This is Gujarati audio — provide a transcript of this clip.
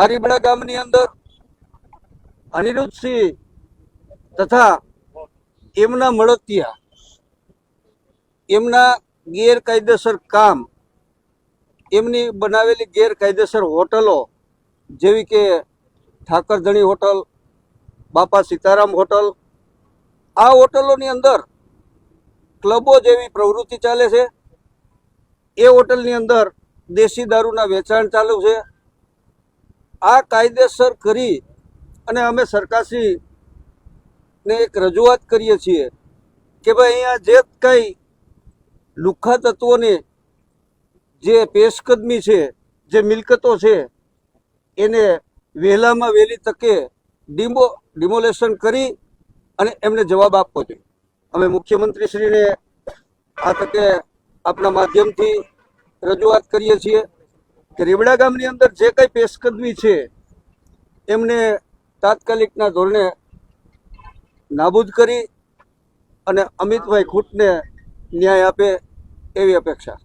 આરીબડા ગામની અંદર અનિરુદ્ધસિંહ તથા એમના મળતિયા, એમના ગેરકાયદેસર કામ, એમની બનાવેલી ગેરકાયદેસર હોટલો જેવી કે ઠાકરધણી હોટલ, બાપા સીતારામ હોટલ, આ હોટલોની અંદર ક્લબો જેવી પ્રવૃત્તિ ચાલે છે. એ હોટલની અંદર દેશી દારૂના વેચાણ ચાલુ છે. આ કાયદેસર કરી અને અમે સરકારશ્રીને એક રજૂઆત કરીએ છીએ કે ભાઈ અહીંયા જે કંઈ લુખ્ખા તત્વોને જે પેશકદમી છે, જે મિલકતો છે, એને વહેલામાં વહેલી તકે ડિમો, ડિમોલેશન કરી અને એમને જવાબ આપવો જોઈએ. અમે મુખ્યમંત્રીશ્રીને આ તકે આપના માધ્યમથી રજૂઆત કરીએ છીએ. કે રીબડા ગામની અંદર જે કંઈ પેશકદમી છે, એમને તાત્કાલિકના ધોરણે નાબૂદ કરી અને અમિતભાઈ ખૂટને ન્યાય આપે એવી અપેક્ષા